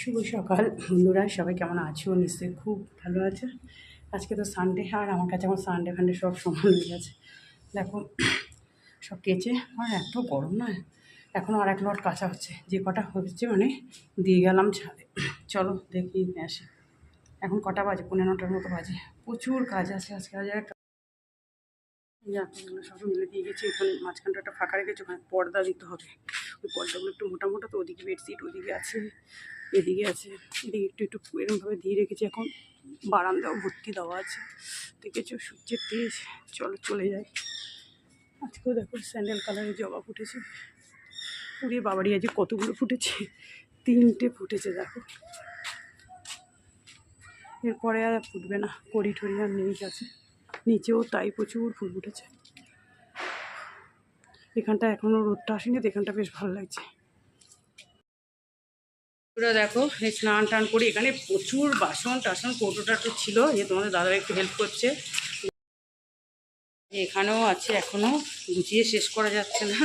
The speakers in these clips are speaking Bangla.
শুভ সকাল। বন্ধুরা, সবাই কেমন আছো? নিশ্চয়ই খুব ভালো আছে। আজকে তো সানডে আর আমার কাছে এখন সানডে ফান্ডে সব সমান হয়ে গেছে। দেখো, সব কেচে, আর এত গরম না। এখনও আর এক লট কাঁচা হচ্ছে। যে কটা হচ্ছে মানে দিয়ে গেলাম ছাদে। চলো, দেখি আসি। এখন কটা বাজে? পনেরো নটার মতো বাজে। প্রচুর কাজ আছে আজকে। আজ একটা এগুলো সব মিলে দিয়ে গেছি। ওখানে মাঝখানটা একটা ফাঁকা রেখেছি, ওখানে পর্দা দিতে হবে। ওই পর্দাগুলো একটু মোটা তো, ওদিকে বেডশিট ওদিকে আছে। এদিকে আছে, এদিকে একটু একটু এরকমভাবে দিয়ে রেখেছি। এখন বারান্দাও ভর্তি দেওয়া আছে। দেখেছ সূর্যের তেজ। চলো, চলে যাই। আজকেও দেখো স্যান্ডেল কালারের জবা ফুটেছে। পুরে বাবারই আজকে কতগুলো ফুটেছে? তিনটে ফুটেছে, দেখো। এরপরে আর ফুটবে না, কড়ি টড়ি আর নেই গাছে। নিচেও তাই প্রচুর ফুল ফুটেছে। এখানটা এখনও রোদটা আসেনি, তো এখানটা বেশ ভালো লাগছে। পুরো দেখো, এই স্নান টান করি। এখানে প্রচুর বাসন টাসন কৌটো টাটো ছিল। যে তোমাদের দাদা একটু হেল্প করছে। এখানেও আছে এখনও গুছিয়ে শেষ করা যাচ্ছে না।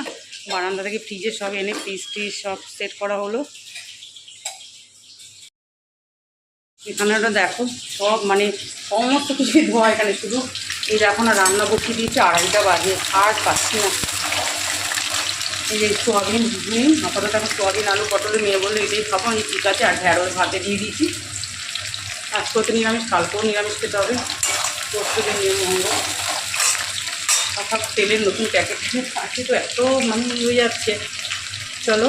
বারান্দা থেকে ফ্রিজে সব এনে ফ্রিজ ট্রিজ সব সেট করা হলো। এখানে ওটা দেখো, সব মানে সমস্ত কিছুই ধোয়া এখানে। শুধু এই দেখো না, রান্না বসিয়ে দিয়েছে, আড়াইটা বাজে, আর পাচ্ছি না। এই যে সোয়াবিন ঘুগনি আপাতত এখন সোয়াবিন, আলু পটলে মেয়ে বলল, এটাই খাব, আমি ঠিক আছে, আর ঢ্যাঁড়স ভাতে দিয়ে দিয়েছি। আজকেও তো নিরামিষ, কালকেও নিরামিষ খেতে হবে। পরশুতে নিয়ম মঙ্গল সব তেলের নতুন প্যাকেট আছে তো, এত মানে ইয়ে হয়ে যাচ্ছে। চলো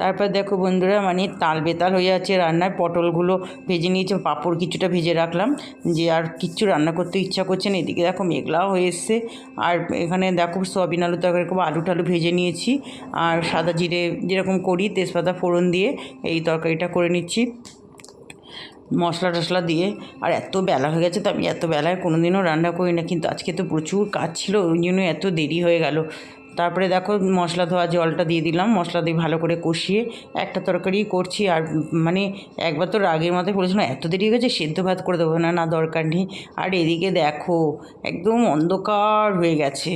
তারপর দেখো বন্ধুরা মানে তাল বেতাল হয়ে যাচ্ছে রান্নায়। পটলগুলো ভেজে নিয়েছে, পাঁপড় কিছুটা ভেজে রাখলাম। যে আর কিচ্ছু রান্না করতে ইচ্ছা করছে না। এদিকে দেখো মেঘলাও হয়ে এসছে। আর এখানে দেখো সয়াবিন আলু তরকারি, এরকম আলু টালু ভেজে নিয়েছি। আর সাদা জিরে যেরকম করি, তেজপাতা ফোড়ন দিয়ে এই তরকারিটা করে নিচ্ছি। মশলা টশলা দিয়ে। আর এত বেলা হয়ে গেছে তো আমি এত বেলায় কোনো দিনও রান্না করি না। কিন্তু আজকে তো প্রচুর কাজ ছিল, ওই জন্য এত দেরি হয়ে গেল। তারপরে দেখো মশলা ধোয়া জলটা দিয়ে দিলাম, মশলা দিয়ে ভালো করে কষিয়ে একটা তরকারি করছি। আর মানে একবার তো রাগের মাথায় বলেছিলাম এত দেরি হয়ে গেছে, সেদ্ধ ভাত করে দেবো। না না, দরকার নেই। আর এদিকে দেখো একদম অন্ধকার হয়ে গেছে।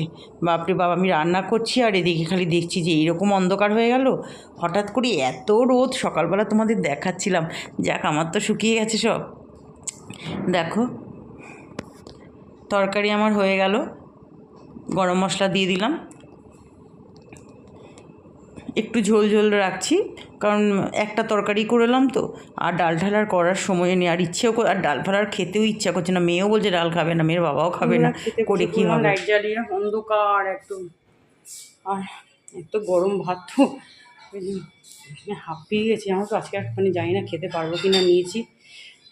বাপরে বাবা আমি রান্না করছি আর এদিকে খালি দেখছি যে এইরকম অন্ধকার হয়ে গেল। হঠাৎ করে এত রোদ, সকালবেলা তোমাদের দেখাচ্ছিলাম। যাক, আমার তো শুকিয়ে গেছে সব। দেখো তরকারি আমার হয়ে গেল, গরম মশলা দিয়ে দিলাম। একটু ঝোল ঝোল রাখছি কারণ একটা তরকারি করলাম তো আর ডাল ঢালার করার সময় নেই আর ইচ্ছেও কর- আর ডাল ফালার খেতেও ইচ্ছা করছে না মেয়েও বলছে ডাল খাবে না মেয়ের বাবাও খাবে না করে কি হবে? লাইট জ্বালিয়ে অন্ধকার একদম। আর এত গরম ভাত তো হাঁপিয়ে গেছি আমার তো আজকে মানে জানি না খেতে পারব কি না নিয়েছি।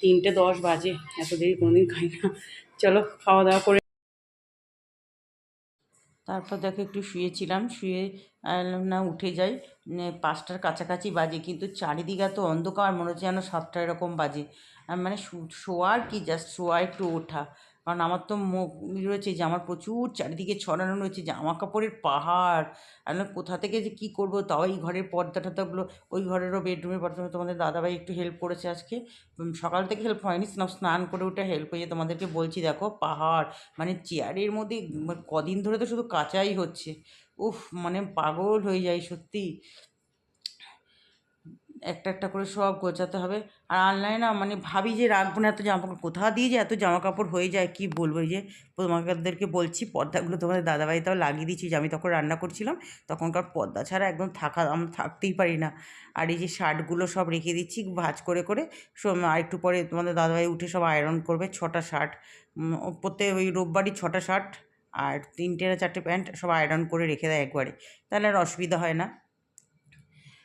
তিনটে দশ বাজে এত দেরি কোনোদিন খাই না। চলো খাওয়া দাওয়া করে তারপর দেখো একটু শুয়েছিলাম, শুয়ে না উঠে যাই। পাঁচটার কাছাকাছি বাজে, কিন্তু চারিদিকে এত অন্ধকার, মনে হচ্ছে যেন সাতটা এরকম বাজে। মানে শোয়ার কি? জাস্ট শোয়া, একটু ওঠা। কারণ আমার তো মুখ রয়েছে যে আমার প্রচুর চারিদিকে ছড়ানো রয়েছে জামা কাপড়ের পাহাড় না কোথা থেকে যে কী করব? তাও এই ঘরের পর্দা টর্দাগুলো, ওই ঘরেরও বেডরুমের পর্দা তোমাদের দাদাভাই একটু হেল্প করেছে আজকে। সকাল থেকে হেল্প হয়নি, স্নান করে ওটা হেল্প হয়েছে তোমাদেরকে বলছি, দেখো পাহাড় মানে চেয়ারের মধ্যে মানে কদিন ধরে তো শুধু কাচাই হচ্ছে। উফ মানে পাগল হয়ে যায় সত্যি। একটা একটা করে সব গোছাতে হবে। আর অনলাইনে না মানে ভাবি যে রাখব না, এত জামা কাপড় কোথা দিয়ে যে এত জামা কাপড় হয়ে যায়, কি বলব? এই যে তোমাদেরকে বলছি, পর্দাগুলো তোমাদের দাদাভাই তাও লাগিয়ে দিয়েছি, যে আমি তখন রান্না করছিলাম, তখনকার পর্দা ছাড়া একদম থাকা, আমি থাকতেই পারি না। আর এই যে শার্টগুলো সব রেখে দিচ্ছি, ভাঁজ করে করে আর একটু পরে তোমাদের দাদাভাই উঠে সব আয়রন করবে, ছটা শার্ট প্রত্যেক ওই রোববারই ছটা শার্ট আর তিনটে না চারটে প্যান্ট সব আয়রন করে রেখে দেয় একবারে। তাহলে আর অসুবিধা হয় না।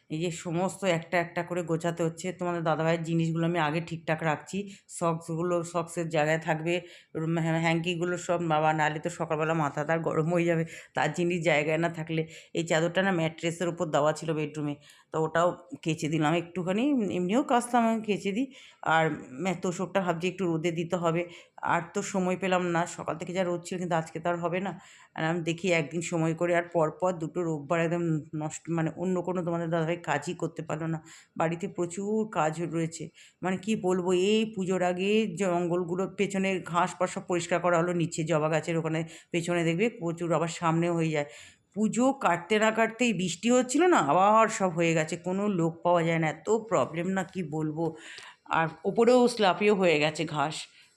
এই যে সমস্ত একটা একটা করে গোছাতে হচ্ছে। তোমাদের দাদাভাইয়ের জিনিসগুলো আমি আগে ঠিকঠাক রাখছি। সক্সগুলো সক্সের জায়গায় থাকবে। হ্যাঁ, হ্যাঙ্কিগুলো সব বাবা নাহলে তো সকালবেলা মাথা তার গরম হয়ে যাবে। তার জিনিস জায়গায় না থাকলে এই চাদরটা না ম্যাট্রেসের উপর দেওয়া ছিল বেডরুমে। তো ওটাও কেচে দিলাম একটুখানি, এমনিও কাচতাম আমি কেচে দিই। আর তোষকটা ভাবছি একটু রোদে দিতে হবে। আর তো সময় পেলাম না, সকাল থেকে যা রোদ ছিল কিন্তু আজকে তো আর হবে না। আর আমি দেখি একদিন সময় করে আর পরপর দুটো রোববার একদম নষ্ট মানে অন্য কোনো তোমাদের দাদাভাই কাজই করতে পারল না। বাড়িতে প্রচুর কাজ রয়েছে। মানে কি বলব, এই পুজোর আগে জঙ্গলগুলো, পেছনে ঘাস পাশ সব পরিষ্কার করা হলো, নিচে জবা গাছের ওখানে পেছনে দেখবে প্রচুর আবার সামনেও হয়ে যায়। পুজো কাটতে না কাটতেই বৃষ্টি হচ্ছিল না, আবার সব হয়ে গেছে, কোনো লোক পাওয়া যায় না, এত প্রবলেম না কি বলব? আর ওপরেও স্লাপিও হয়ে গেছে ঘাস,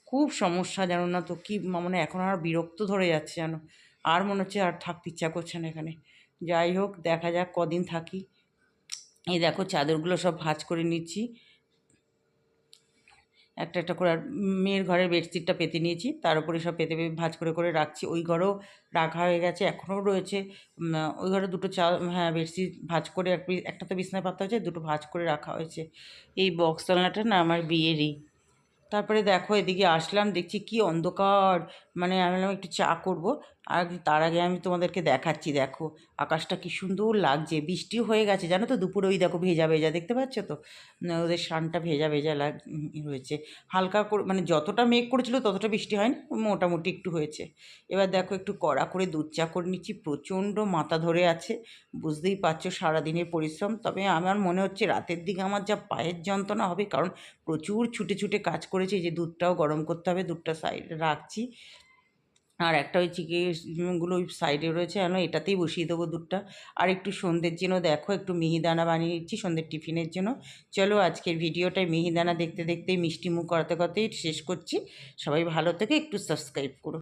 খুব সমস্যা জানো না তো কি মানে এখন আর বিরক্ত ধরে যাচ্ছে জানো, আর মনে হচ্ছে আর থাকতে ইচ্ছা করছে না এখানে, যাই হোক দেখা যাক কদিন থাকি, এই দেখো চাদরগুলো সব ভাঁজ করে নিচ্ছি একটা একটা করে আর মেয়ের ঘরের বেডশিটটা পেতে নিয়েছি। তার উপরে সব পেতে পেতে ভাঁজ করে করে রাখছি। ওই ঘরেও রাখা হয়ে গেছে, এখনও রয়েছে। ওই ঘরে দুটো চা হ্যাঁ বেডশিট ভাঁজ করে একটা তো বিছনায় পাতা হয়েছে, দুটো ভাঁজ করে রাখা হয়েছে। এই বক্স তলাটা না আমার বিয়েরই। তারপরে দেখো এদিকে আসলাম, দেখছি কি অন্ধকার। মানে আমি একটু চা করব। আর তার আগে আমি তোমাদেরকে দেখাচ্ছি, দেখো। আকাশটা কি সুন্দর লাগছে বৃষ্টিও হয়ে গেছে। জানো তো, দুপুরে ওই দেখো ভেজা ভেজা, দেখতে পাচ্ছ তো? ওদের শানটা ভেজা ভেজা লাগ হয়েছে। হালকা করে মানে যতটা মেঘ করেছিল, ততটা বৃষ্টি হয়নি, মোটামুটি একটু হয়েছে। এবার দেখো, একটু কড়া করে দুধ চা করে নিচ্ছি। প্রচণ্ড মাথা ধরে আছে। বুঝতেই পারছ, সারাদিনের পরিশ্রম। তবে আমার মনে হচ্ছে, রাতের দিকে আমার যা পায়ের যন্ত্রণা হবে, কারণ প্রচুর ছুটে ছুটে কাজ করেছি যে দুধটাও গরম করতে হবে, দুধটা সাইডে রাখছি। আর একটা ওই চিকেনগুলো ওই সাইডে রয়েছে আমি এটাতেই বসিয়ে দেবো দুধটা। আর একটু সন্ধ্যের জন্য দেখো, একটু মিহিদানা বানিয়ে নিচ্ছি সন্ধ্যের টিফিনের জন্য। চলো আজকের ভিডিওটায় মিহিদানা দেখতে দেখতে মিষ্টি মুখ করাতে করতেই শেষ করছি। সবাই ভালো থেকে, একটু সাবস্ক্রাইব করো।